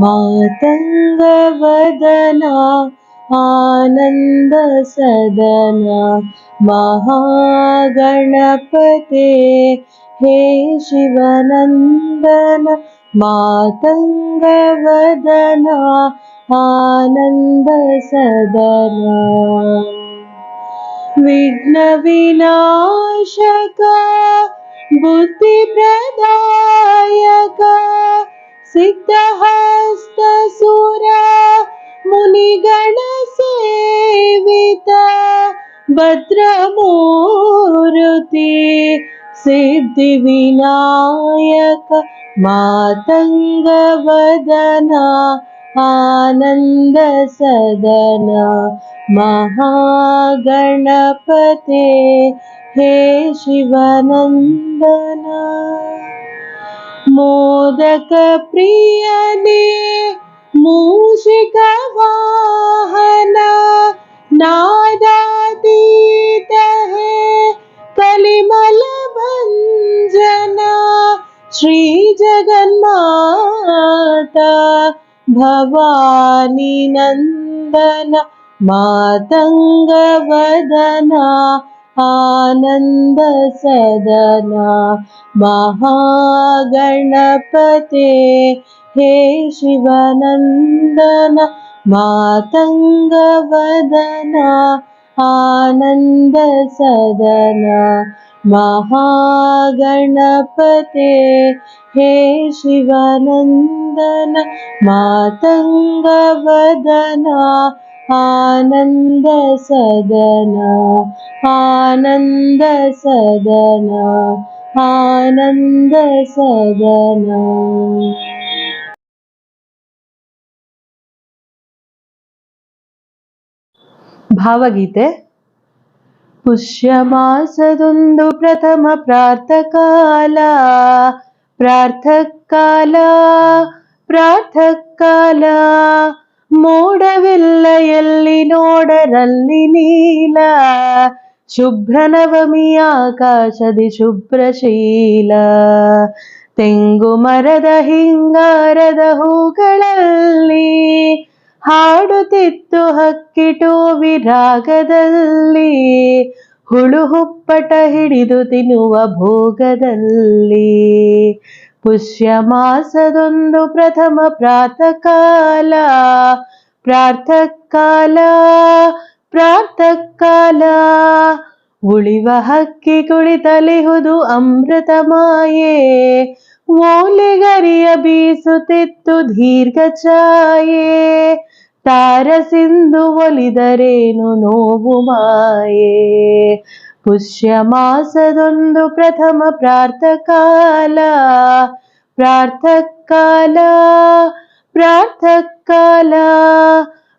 मातङ्गवदना आनन्दसदना महागणपते हे शिवनन्दन मातङ्गवदना आनन्दसदना। विघ्नविनाशक बुद्धिप्रदायक सिद्धहस्तसुर मुनिगणसेवित भद्रमूर्ति सिद्धिविनायक मातङ्गवदना आनन्दसदना महागणपते हे शिवनन्दना। मोदकप्रियने मूषिकवाहन नादातीत हे कलिमलभञ्जन श्रीजगन्माता भवानी नन्दन मातङ्गवदना आनन्दसदना महागणपते हे शिवनन्दन मातङ्गवदना आनन्दसदना महागणपते हे शिवनन्दन मातङ्गवदना आनन्दसदना आनन्दसदना आनन्दसदना ಭಾವಗೀತೆ ಪುಷ್ಯಮಾಸದೊಂದು ಪ್ರಥಮ ಪ್ರಾರ್ಥಕಾಲ. ಪ್ರಾರ್ಥಕಾಲ ಪ್ರಾರ್ಥಕಾಲ. ಮೋಡವಿಲ್ಲ ಎಲ್ಲಿ ನೋಡರಲ್ಲಿ ನೀಲ. ಶುಭ್ರ ನವಮಿ ಆಕಾಶದಿ ಶುಭ್ರಶೀಲ. ತೆಂಗು ಮರದ ಹಿಂಗಾರದ ಹೂಗಳಲ್ಲಿ ಹಾಡುತ್ತಿತ್ತು ಹಕ್ಕಿಟು ವಿರಾಗದಲ್ಲಿ. ಹುಳು ಹುಪ್ಪಟ ಹಿಡಿದು ತಿನ್ನುವ ಭೋಗದಲ್ಲಿ. ಪುಷ್ಯ ಮಾಸದೊಂದು ಪ್ರಥಮ ಪ್ರಾತಕಾಲ. ಪ್ರಾರ್ಥಕಾಲ ಪ್ರಾರ್ಥಕಾಲ. ಉಳಿವ ಹಕ್ಕಿ ಕುಳಿತಲಿಹುದು ಅಮೃತ ಮಾಯೆ. ಓಲೆಗರಿಯ ಬೀಸುತ್ತಿತ್ತು ದೀರ್ಘ ಛಾಯೆ. ತಾರ ಸಿಂಧು ಒಲಿದರೇನು ನೋವು ಮಾಯೇ? ಪುಷ್ಯ ಮಾಸದೊಂದು ಪ್ರಥಮ ಪ್ರಾರ್ಥಕಾಲ. ಪ್ರಾರ್ಥಕಾಲ ಪ್ರಾರ್ಥಕಾಲ.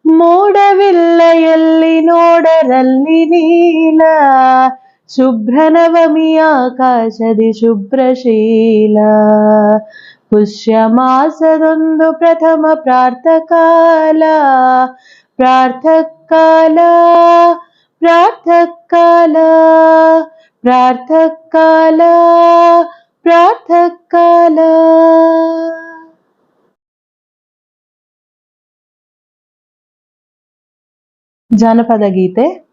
ಮೋಡವಿಲ್ಲ ಎಲ್ಲಿ ನೋಡರಲ್ಲಿ ನೀಲ. ಶುಭ್ರ ನವಮಿ ಆಕಾಶದಿ ಶುಭ್ರಶೀಲ. ಪುಷ್ಯ ಮಾಸದೊಂದು ಪ್ರಥಮ ಪ್ರಾರ್ಥಕಾಲ. ಪ್ರಾರ್ಥಕಾಲ ಪ್ರಾರ್ಥಕಾಲ ಪ್ರಾರ್ಥಕಾಲ ಪ್ರಾರ್ಥಕಾಲ. ಜಾನಪದ ಗೀತೆ.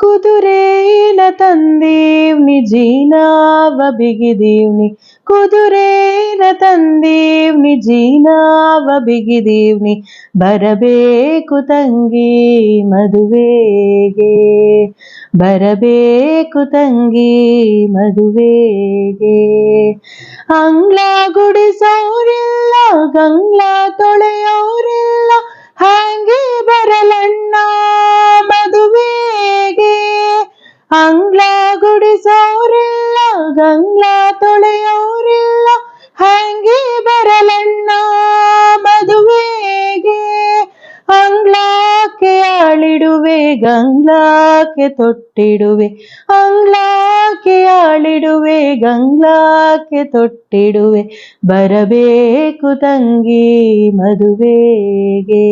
ಕುದುರೇನ ತಂದೀವ್ನಿ, ಜೀನಾವ ಬಿಗಿದೀವ್ನಿ. ಕುದುರೇನ ತಂದೀವ್ನಿ, ಜೀನಾವ ಬಿಗಿದೀವ್ನಿ. ಬರಬೇಕು ತಂಗಿ ಮದುವೆಗೆ, ಬರಬೇಕು ತಂಗಿ ಮದುವೆಗೆ. ಅಂಗ್ಲ ಗುಡಿಸೋರಿಲ್ಲ, ಗಂಗ್ಲ ತೊಳೆಯೋರಿಲ್ಲ, ಹಾಗೆ ಬರಲಣ್ಣ. ಅಂಗ್ಲ ಗುಡಿಸೋರಿಲ್ಲ, ಗಂಗ್ಲ ತೊಳೆಯೋರಿಲ್ಲ, ಹಂಗೆ ಬರಲಣ್ಣ ಮದುವೆಗೆ. ಅಂಗ್ಲಾಕ್ಕೆ ಆಳಿಡುವೆ ಗಂಗ್ಲಾಕೆ ತೊಟ್ಟಿಡುವೆ. ಗಂಗ್ಲಾಕ್ಕೆ ಆಳಿಡುವೆ ಗಂಗ್ಲಾಕೆ ತೊಟ್ಟಿಡುವೆ. ಬರಬೇಕು ತಂಗಿ ಮದುವೆಗೆ.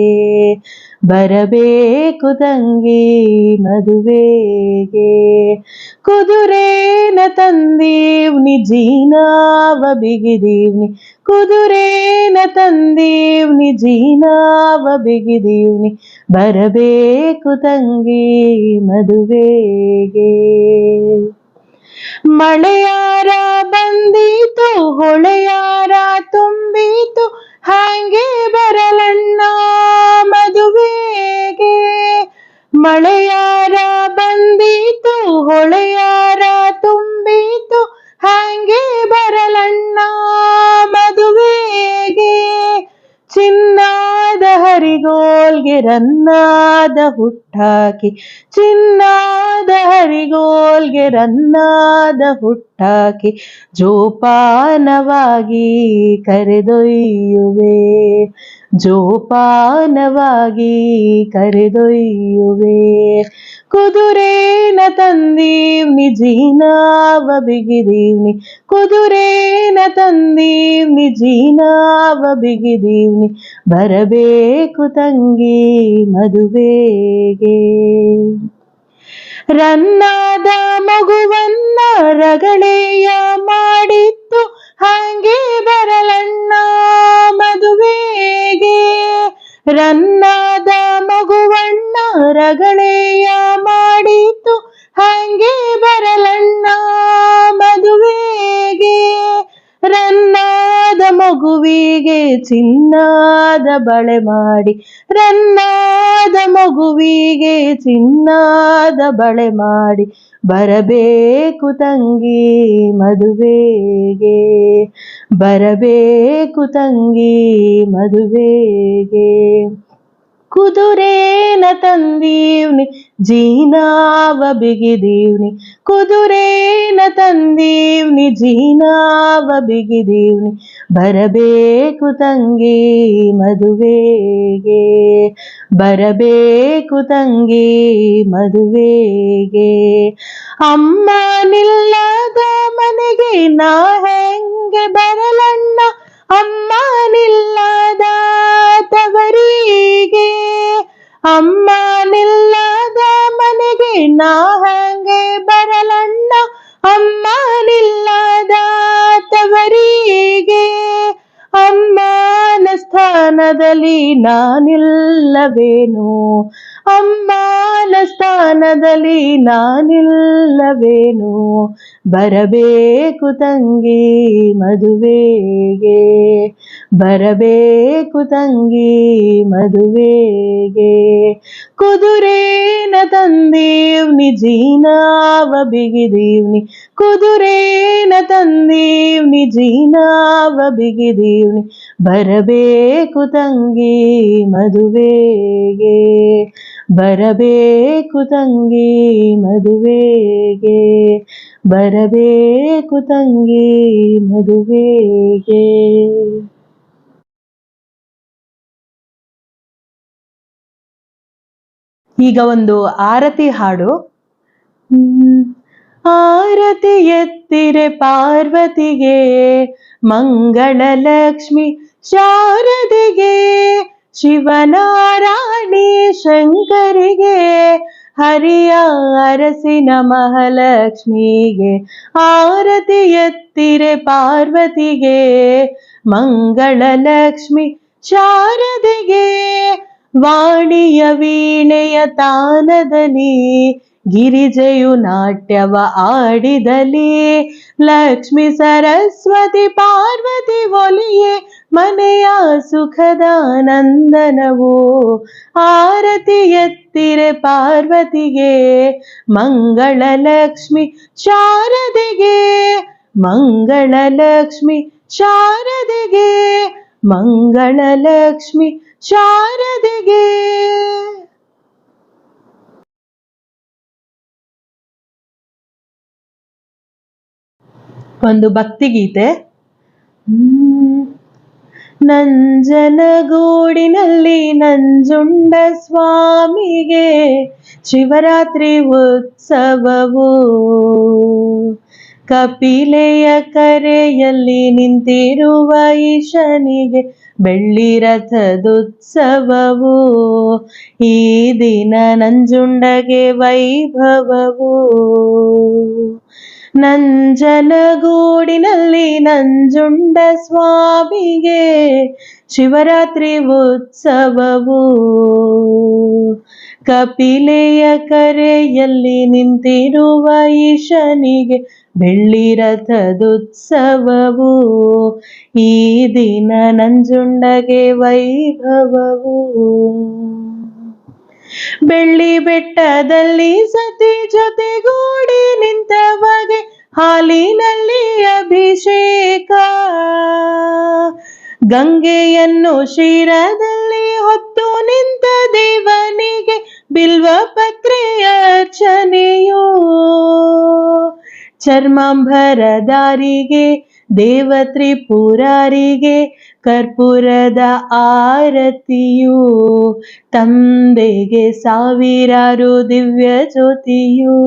ಬರಬೇಕು ತಂಗಿ ಮದುವೆಗೆ. ಕುದುರೇನ ತಂದೀವ್ನಿ ಜೀನಾವ ಬಿಗಿದೀವ್ನಿ. ಕುದುರೇನ ತಂದೀವ್ನಿ ಜೀನಾವ ಬಿಗಿದೀವ್ನಿ. ಬರಬೇಕು ತಂಗಿ ಮದುವೆಗೆ. ಮಳೆಯಾರ ಬಂದೀತು, ಹೊಳೆಯಾರ ತುಂಬಿತು. ಹಾಗೆ ಬರಲಣ್ಣ ಮದುವೆಗೆ. ಮಳೆಯಾರ ಬಂದೀತು ಹೊಳೆಯಾರ ತುಂಬಿತು ಹಂಗೆ ಬರಲಣ್ಣ ಮದುವೆಗೆ. ಚಿನ್ನಾದ ಹರಿಗೋಲ್ಗೆ ರನ್ನಾದ ಹುಟ್ಟಾಕಿ ಚಿನ್ನಾದ ಹರಿಗೋಲ್ಗೆ ರನ್ನಾದ ಹುಟ್ಟಾಕಿ ಜೋಪಾನವಾಗಿ ಕರೆದೊಯ್ಯುವೆ. ಜೋಪಾನವಾಗಿ ಕರೆದೊಯ್ಯುವೆ. ಕುದುರೇನ ತಂದೀವ್ನಿ ಜೀನಾವ ಬಿಗಿದೀವ್ನಿ ಕುದುರೇನ ತಂದೀವ್ನಿ ಜೀನಾವ ಬಿಗಿದೀವ್ನಿ ಬರಬೇಕು ತಂಗಿ ಮದುವೆಗೆ. ರನ್ನಾದ ಮಗುವನ್ನ ರಗಳೆಯ ಮಾಡಿತ್ತು. ಹಾಗೆ ಬರಲಣ್ಣ ಮದುವೆಗೆ. ರನ್ನಾದ ಮಗುವಣ್ಣ ರಗಳೆಯ ಮಾಡಿತು. ಹಂಗೆ ಬರಲಣ್ಣ ಮದುವೆಗೆ. ರನ್ನಾದ ಮಗುವಿಗೆ ಚಿನ್ನಾದ ಬಳೆ ಮಾಡಿ ರನ್ನಾದ ಮಗುವಿಗೆ ಚಿನ್ನಾದ ಬಳೆ ಮಾಡಿ ಬರಬೇಕು ತಂಗಿ ಮದುವೆಗೆ ಬರಬೇಕು ತಂಗಿ ಮದುವೆಗೆ. ಕುದುರೇನ ತಂದೀವ್ನಿ, ಜೀನಾವ ಬಿಗಿದೀವ್ನಿ. ಕುದುರೇನ ತಂದೀವ್ನಿ, ಜೀನಾವ ಬಿಗಿದೀವ್ನಿ. ಬರಬೇಕು ತಂಗಿ ಮದುವೆಗೆ, ಬರಬೇಕು ತಂಗಿ ಮದುವೆಗೆ. ಅಮ್ಮ ನಿಲ್ಲದ ಮನೆಗೆ ನಾ ಹೆಂಗೆ ಬರಲಣ್ಣ? ಅಮ್ಮ ನಿಲ್ಲದ ತವರಿಗೆ ಅಮ್ಮ ನಿಲ್ಲದ ಮನೆಗೆ ನಾ ಹಂಗೆ ಬರಲಣ್ಣ. ಅಮ್ಮ ನಿಲ್ಲದ ತವರಿಗೆ ಅಮ್ಮನ ಸ್ಥಾನದಲ್ಲಿ ನಾನಿಲ್ಲವೇನು ಅಮ್ಮನ ಸ್ಥಾನದಲ್ಲಿ ನಾನಿಲ್ಲವೇನು ಬರಬೇಕು ತಂಗಿ ಮದುವೆಗೆ. ಬರಬೇಕು ತಂಗಿ ಮದುವೆಗೆ. ಕುದುರೇನ ತಂದೀವ್ನಿ ಜೀನಾವ ಬಿಗಿದೀವ್ನಿ. ಕುದುರೇನ ತಂದೀವ್ನಿ ಜೀನಾವ ಬಿಗಿದೀವ್ನಿ. ಬರಬೇಕು ತಂಗಿ ಮದುವೆಗೆ. ಬರಬೇಕು ತಂಗಿ ಮದುವೆಗೆ. ಬರಬೇಕು ತಂಗಿ ಮದುವೆಗೆ. ಈಗ ಒಂದು ಆರತಿ ಹಾಡು. ಆರತಿ ಎತ್ತಿರೆ ಪಾರ್ವತಿಗೆ ಮಂಗಳ ಲಕ್ಷ್ಮಿ ಶಾರದಿಗೆ, ಶಿವನಾರಾಯಣಿ ಶಂಕರಿಗೆ, ಹರಿಯ ಅರಸಿನ ಮಹಾಲಕ್ಷ್ಮಿಗೆ, ಆರತಿ ಎತ್ತಿರೆ ಪಾರ್ವತಿಗೆ ಮಂಗಳ ಲಕ್ಷ್ಮಿ ಶಾರದೆಗೆ ವಾಣಿಯ ವೀಣೆಯ ತಾನದಲ್ಲಿ ಗಿರಿಜೆಯು ನಾಟ್ಯವ ಆಡಿದಲಿ. ಲಕ್ಷ್ಮಿ ಸರಸ್ವತಿ ಪಾರ್ವತಿ ಒಲಿಯೇ, ಮನೆಯ ಸುಖದ ನಂದನವು. ಆರತಿ ಎತ್ತಿರೆ ಪಾರ್ವತಿಗೆ, ಮಂಗಳ ಲಕ್ಷ್ಮಿ ಶಾರದೆಗೆ. ಮಂಗಳ ಲಕ್ಷ್ಮಿ ಶಾರದೆಗೆ, ಮಂಗಳ ಲಕ್ಷ್ಮಿ ಶಾರದೆಗೆ. ಒಂದು ಭಕ್ತಿಗೀತೆ. ನಂಜನಗೂಡಿನಲ್ಲಿ ನಂಜುಂಡ ಸ್ವಾಮಿಗೆ ಶಿವರಾತ್ರಿ ಉತ್ಸವವು. ಕಪಿಲೆಯ ಕರೆಯಲ್ಲಿ ನಿಂತಿರುವ ಈಶನಿಗೆ ಬೆಳ್ಳಿ ರಥದುತ್ಸವವು. ಈ ದಿನ ನಂಜುಂಡಗೆ ವೈಭವವು. ನಂಜನಗೂಡಿನಲ್ಲಿ ನಂಜುಂಡ ಸ್ವಾಮಿಗೆ ಶಿವರಾತ್ರಿ ಉತ್ಸವವು ಕಪಿಲೆಯ ಕರೆಯಲ್ಲಿ ನಿಂತಿರುವ ಈಶನಿಗೆ ಬೆಳ್ಳಿ ರಥದುತ್ಸವವು. ಈ ದಿನ ನಂಜುಂಡಗೆ ವೈಭವವು. ಬೆಳ್ಳಿ ಬೆಟ್ಟದಲ್ಲಿ ಸತಿ ಜೊತೆಗೂಡಿ ನಿಂತವಗೆ ಹಾಲಿನಲ್ಲಿ ಅಭಿಷೇಕ. ಗಂಗೆಯನ್ನು ಶಿರದಲ್ಲಿ ಹೊತ್ತು ನಿಂತ ದೇವನಿಗೆ ಬಿಲ್ವ ಪತ್ರೆ ಅರ್ಚನೆಯೋ. ಚರ್ಮಾಂಬರದಾರಿಗೆ ದೇವ ತ್ರಿಪುರಾರಿಗೆ ಕರ್ಪೂರದ ಆರತಿಯು, ತಂದೆಗೆ ಸಾವಿರಾರು ದಿವ್ಯ ಜ್ಯೋತಿಯು.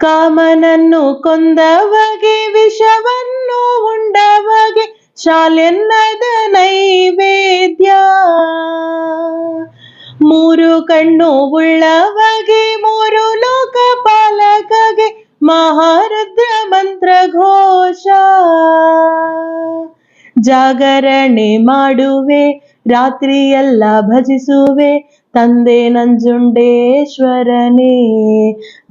ಕಾಮನನ್ನು ಕೊಂದವಗೆ, ವಿಷವನ್ನು ಉಂಡವಗೆ, ಶಾಲೆನ್ನದ ನೈವೇದ್ಯ. ಮೂರು ಕಣ್ಣು ಉಳ್ಳವಗೆ, ಮೂರು ಲೋಕ ಪಾಲಕಗೆ, ಮಹಾರುದ್ರ ಮಂತ್ರ ಘೋಷ. ಜಾಗರಣೆ ಮಾಡುವೆ, ರಾತ್ರಿಯೆಲ್ಲ ಭಜಿಸುವೆ ತಂದೆ ನಂಜುಂಡೇಶ್ವರನೇ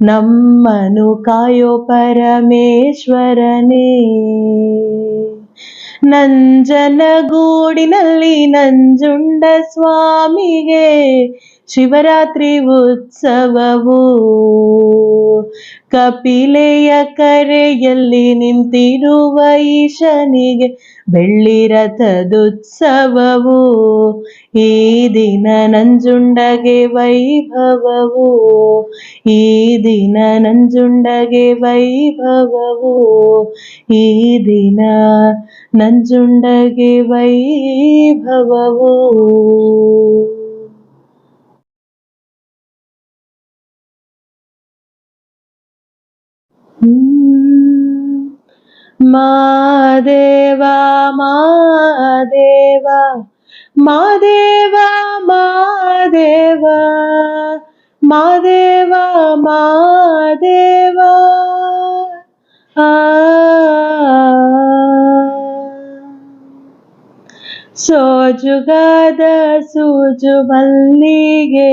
ನಮ್ಮನು ಕಾಯೋ ಪರಮೇಶ್ವರನೇ. ನಂಜನಗೂಡಿನಲ್ಲಿ ನಂಜುಂಡ ಸ್ವಾಮಿಗೆ ಶಿವರಾತ್ರಿ ಉತ್ಸವವು ಕಪಿಲೆಯ ಕರೆಯಲ್ಲಿ ನಿಂತಿರುವ ಈಶನಿಗೆ ಬೆಳ್ಳಿ ರಥದುತ್ಸವವು. ಈ ದಿನ ನಂಜುಂಡಗೆ ವೈಭವವು. ಈ ದಿನ ನಂಜುಂಡಗೆ ವೈಭವವು. ಈ ದಿನ ನಂಜುಂಡಗೆ ವೈಭವವು. ಹ್ಮ್. ಮಾದೇವ ಮಾದೇವ ಮಾದೇವ ಮಾದೇವ ಮಾದೇವ ಮಾದೇವ ಆ ಸೋಜುಗಾದ ಸೂಜು ಮಲ್ಲಿಗೆ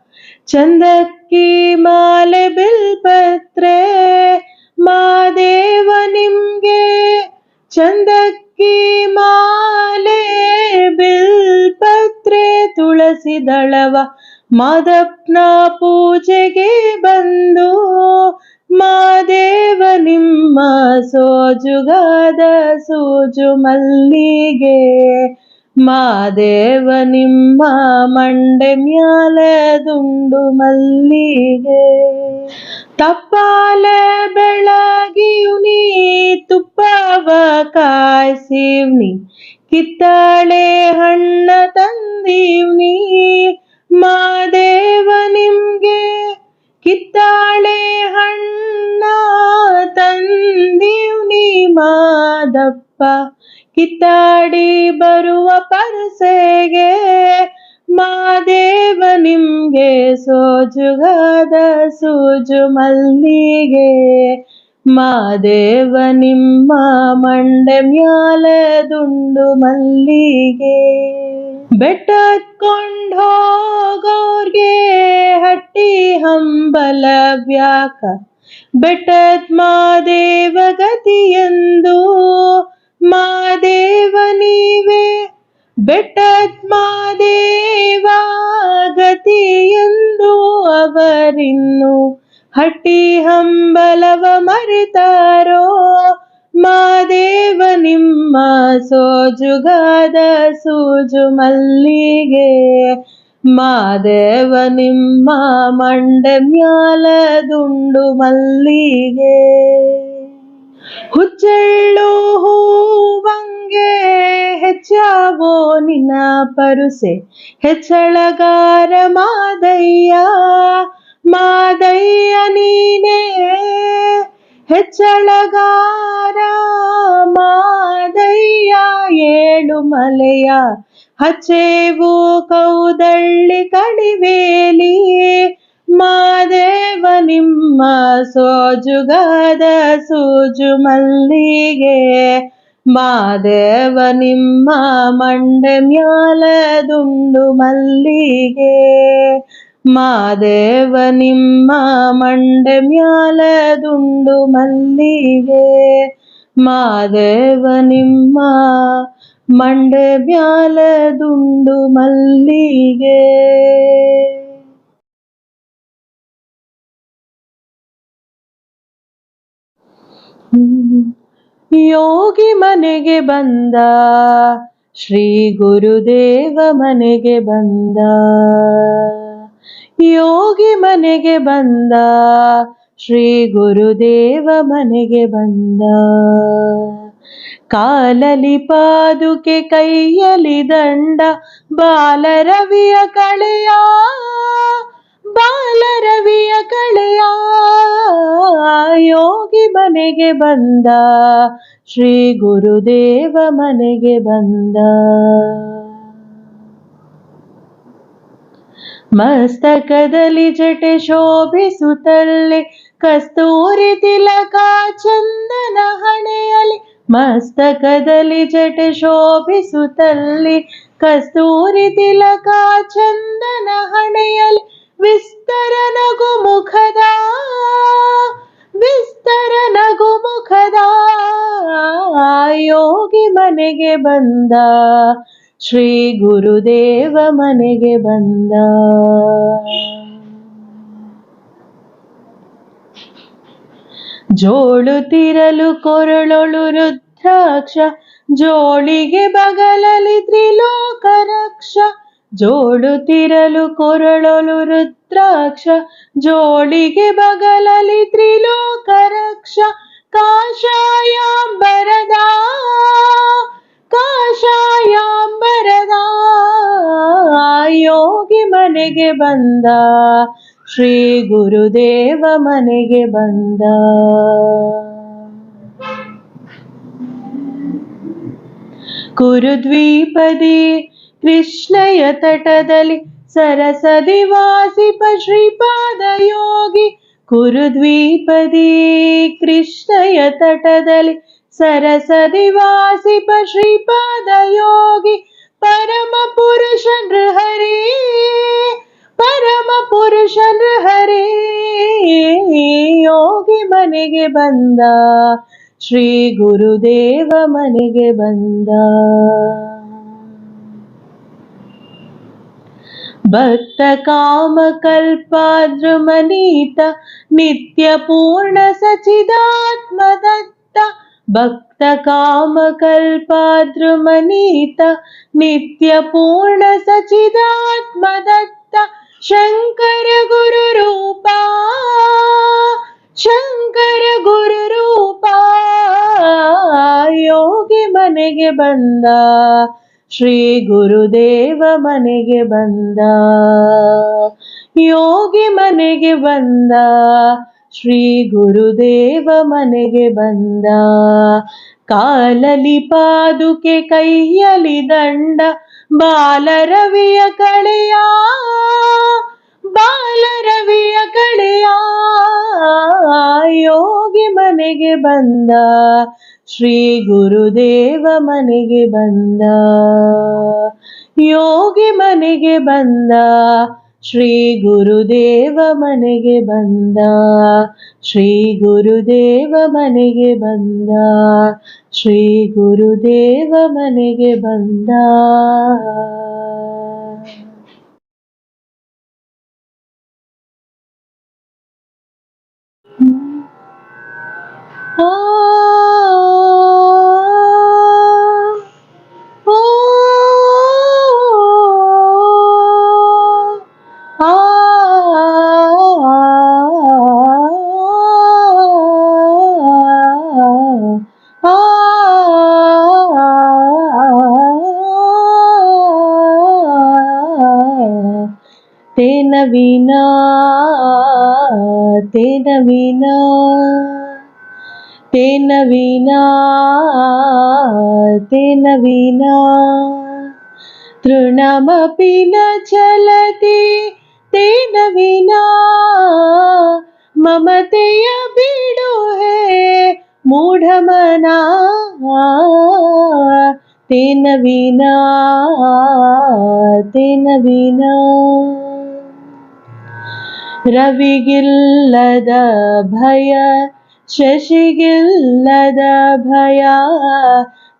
ಚಂದಕ್ಕಿ ಮಾಲೆ ಬಿಲ್ಪತ್ರೆ, ಮಾದೇವ ನಿಮ್ಗೆ. ಚಂದಕ್ಕಿ ಮಾಲೆ ಬಿಲ್ಪತ್ರೆ ತುಳಸಿ ದಳವ ಮಾದಪ್ಪನ ಪೂಜೆಗೆ ಬಂದು. ಮಾದೇವ ನಿಮ್ಮ ಸೋಜುಗಾದ ಸೋಜು ಮಲ್ಲಿಗೆ. ಮಾದೇವ ನಿಮ್ಮ ಮಂಡೆ ಮ್ಯಾಲದುಂಡು ಮಲ್ಲಿಗೆ. ತಪ್ಪಾಲ ಬೆಳಗಿಯು ನೀ ತುಪ್ಪವ ಕಾಯಿಸಿವ್ನಿ ಕಿತ್ತಾಳೆ ಹಣ್ಣ ತಂದೀವ್ನಿ ಮಾದೇವ ನಿಮ್ಗೆ ಕಿತ್ತಾಳೆ ಹಣ್ಣ ತಂದೀವ್ನಿ ಮಾದಪ್ಪ. ಕಿತ್ತಾಡಿ ಬರುವ ಪರಸೆಗೆ ಮಾದೇವ ನಿಮ್ಗೆ ಸೋಜುಗಾದ ಸೂಜು ಮಲ್ಲಿಗೆ. ಮಾದೇವ ನಿಮ್ಮ ಮಂಡೆ ಮ್ಯಾಲದುಂಡು ಮಲ್ಲಿಗೆ. ಬೆಟ್ಟಕೊಂಡ ಹೋಗೋರ್ಗೆ ಹಟ್ಟಿ ಹಂಬಲ ವ್ಯಾಕ. ಬೆಟ್ಟದ್ ಮಾದೇವ ಗತಿಯೆಂದು ಮಾದೇವ ನೀವೇ ಗತಿ ಎಂದು ಅವರಿನ್ನು ಹಟ್ಟಿ ಹಂಬಲವ ಮರೆತಾರೋ? ಮಾದೇವ ನಿಮ್ಮ ಸೋಜುಗಾದ ಸೂಜು ಮಲ್ಲಿಗೆ ಮಾದೇವ ನಿಮ್ಮ ಮಂಡೆ ಮ್ಯಾಲ ದುಂಡು ಮಲ್ಲಿಗೆ. ಹುಚ್ಚೆಳ್ಳು ಹೂವಂಗೆ ಹೆಚ್ಚಾವೋ ನಿನ್ನ ಪರುಸೆ. ಹೆಚ್ಚಳಗಾರ ಮಾದಯ್ಯ ಮಾದಯ್ಯ ನೀನೇ. ಹೆಚ್ಚಳಗಾರ ಮಾದಯ್ಯ, ಏಳು ಮಲೆಯ ಹಚ್ಚೇವು ಕೌದಳ್ಳಿ ಕಡಿವೇಲಿ ಮಾದೇವ ನಿಮ್ಮ ಸೋಜುಗಾದ ಸೂಜು ಮಲ್ಲಿಗೆ. ಮಾದೇವ ನಿಮ್ಮ ಮಂಡೆ ಮ್ಯಾಲದುಂಡು ಮಲ್ಲಿಗೆ. ಮಾದೇವ ನಿಮ್ಮ ಮಂಡೆ ಮ್ಯಾಲದುಂಡು ಮಲ್ಲಿಗೆ. ಮಾದೇವ ನಿಮ್ಮ ಮಂಡೆ ಮ್ಯಾಲದುಂಡು ಮಲ್ಲಿಗೆ. ಯೋಗಿ ಮನೆಗೆ ಬಂದ. ಶ್ರೀ ಗುರುದೇವ ಮನೆಗೆ ಬಂದ. ಯೋಗಿ ಮನೆಗೆ ಬಂದ. ಶ್ರೀ ಗುರುದೇವ ಮನೆಗೆ ಬಂದ. ಕಾಲಲಿ ಪಾದುಕೆ ಕೈಯಲಿ ದಂಡ ಬಾಲರವಿಯ ಕಳೆಯ. ಬಾಲರವಿಯ ಕಳೆಯ ಯೋಗಿ ಮನೆಗೆ ಬಂದ. ಶ್ರೀ ಗುರುದೇವ ಮನೆಗೆ ಬಂದ. ಮಸ್ತಕದಲ್ಲಿ ಜಟೆ ಶೋಭಿಸುತ್ತಲ್ಲಿ ಕಸ್ತೂರಿ ತಿಲಕ ಚಂದನ ಹಣೆಯಲ್ಲಿ ಮಸ್ತಕದಲ್ಲಿ ಜಟೆ ಶೋಭಿಸುತ್ತಲ್ಲಿ ಕಸ್ತೂರಿ ತಿಲಕ ಚಂದನ ಹಣೆಯಲಿ ವಿಸ್ತರ ನಗು ಮುಖದ ವಿಸ್ತರ ನಗು ಮುಖದ ಯೋಗಿ ಮನೆಗೆ ಬಂದ, ಶ್ರೀ ಗುರುದೇವ ಮನೆಗೆ ಬಂದ. ತಿರಲು ಕೊರಳೊಳು ರುದ್ರಾಕ್ಷ, ಜೋಳಿಗೆ ಬಗಲಲಿ ತ್ರಿಲೋಕ ರಕ್ಷ ಜೋಳುತ್ತಿರಲು ಕೊರಳಲು ರುದ್ರಾಕ್ಷ ಜೋಳಿಗೆ ಬಗಲಲಿ ತ್ರಿಲೋಕ ರಕ್ಷ ಕಾಶಾಯಾಂಬರದಾ ಕಾಶಾಯಾಂಬರದಾ ಯೋಗಿ ಮನೆಗೆ ಬಂದ, ಶ್ರೀ ಗುರುದೇವ ಮನೆಗೆ ಬಂದ. ಕುರುದ್ವೀಪದಿ ಕೃಷ್ಣಯ ತಟದಲ್ಲಿ ಸರಸದಿ ವಾಸಿಪ ಶ್ರೀಪಾದ ಯೋಗಿ ಕುರುದ್ವೀಪದಿ ಕೃಷ್ಣಯ ತಟದಲ್ಲಿ ಸರಸದಿ ವಾಸಿಪ ಶ್ರೀಪಾದ ಯೋಗಿ ಪರಮ ಪುರುಷ ನೃಹರಿ ಪರಮ ಪುರುಷ ನೃಹರಿ ಯೋಗಿ ಮನೆಗೆ ಬಂದ, ಶ್ರೀ ಗುರುದೇವ ಮನೆಗೆ ಬಂದ. ಭಕ್ತ ಕಾಮ ಕಲ್ಪಾದ್ರಮನೀತ, ನಿತ್ಯ ಪೂರ್ಣ ಸಚಿದಾತ್ಮದತ್ತ. ಭಕ್ತ ಕಾಮ ಕಲ್ಪಾದ್ರಮನೀತ, ನಿತ್ಯ ಪೂರ್ಣ ಸಚಿದಾತ್ಮದತ್ತ. ಶಂಕರ ಗುರು ರೂಪ, ಶಂಕರ ಗುರು ರೂಪ, ಯೋಗಿ ಮನೆಗೆ ಬಂದ. ಶ್ರೀ ಗುರುದೇವ ಮನೆಗೆ ಬಂದ, ಯೋಗಿ ಮನೆಗೆ ಬಂದ, ಶ್ರೀ ಗುರುದೇವ ಮನೆಗೆ ಬಂದ. ಕಾಲಲಿ ಪಾದುಕೆ ಕೈಯಲಿ ದಂಡ, ಬಾಲರವಿಯ ಕಳೆಯ ಬಾಲರವಿಯ ಕಳೆಯ. ಯೋಗಿ ಮನೆಗೆ ಬಂದ ಶ್ರೀ ಗುರುದೇವ ಮನೆಗೆ ಬಂದ, ಯೋಗಿ ಮನೆಗೆ ಬಂದ, ಶ್ರೀ ಗುರುದೇವ ಮನೆಗೆ ಬಂದ, ಶ್ರೀ ಗುರುದೇವ ಮನೆಗೆ ಬಂದ, ಶ್ರೀ ಗುರುದೇವ ಮನೆಗೆ ಬಂದ. तेन विना तेन विना तृणमपि न चलति तेन विना मम ते अपि पीडोहे मूढमना तेन विना तेन विना रविगिल्लद भय ಶಶಿಗಿಲ್ಲದ ಭಯ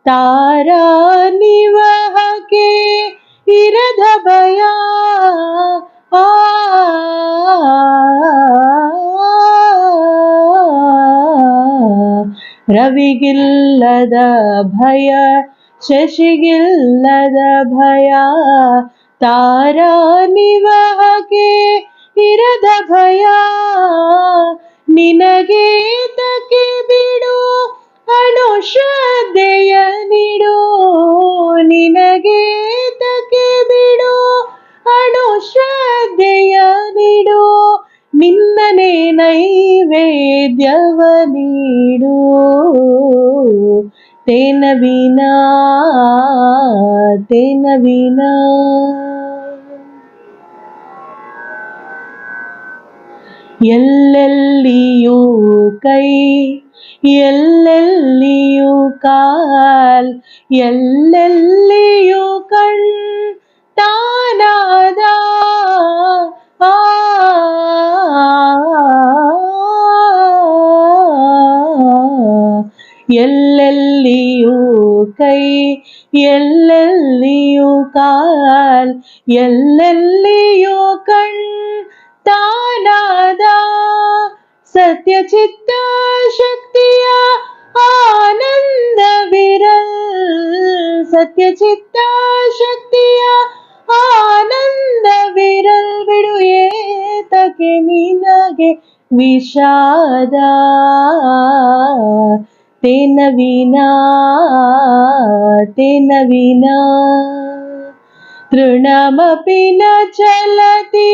ತಾರಾ ನಿವಹಕ್ಕೆ ಇರದ ಭಯ ಆ ರವಿಗಿಲ್ಲದ ಭಯ ಶಶಿಗಿಲ್ಲದ ಭಯ ತಾರಾ ನಿವಹಕ್ಕೆ ಇರದ ಭಯ ನಿನಗೆ ನಿನಗೆ ತಕೆ ಬಿಡು? ಅಣು ಶ್ರದ್ಧೆಯ ನೀಡು ನಿನ್ನನೆ ನೈವೇದ್ಯವ ನೀಡು. ತೇನ ವಿನಾ. ಎಲ್ಲೆಲ್ಲಿಯೂ ಕೈ ಎಲ್ಲೆಲ್ಲಿಯೂ ಕಾಲ್ ಎಲ್ಲೆಲ್ಲಿಯೂ ಕಣ್ ತಾನಾದ ಆ ಎಲ್ಲೆಲ್ಲಿಯೂ ಕೈ ಎಲ್ಲೆಲ್ಲಿಯೂ ಕಾಲ್ ಎಲ್ಲೆಲ್ಲಿಯೂ ಕಣ್ ತಾನಾದ സത്യചിത്ത ശക്തിയ ആനന്ദ വിരൽ സത്യചിത്ത ശക്തിയ ಆನಂದ ವಿರಲ್ ಬಿಡು ಏತಕೆ ನಿನಗೆ ವಿಷಾದ ತೆನವಿನ ತೆನವಿನ ತೃಣಮಪಿ ನ ಚಲತಿ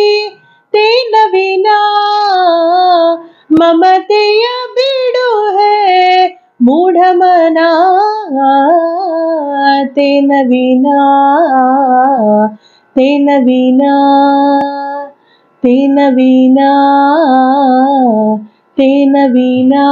ತೆನವಿನ ಮಮತೆಯ ಬಿಡು ಹೇ ಮೂಢಮನ ತೇನ ವಿನಾ ತೇನ ವಿನಾ ತೇನ ವಿನಾ ತೇನ ವಿನಾ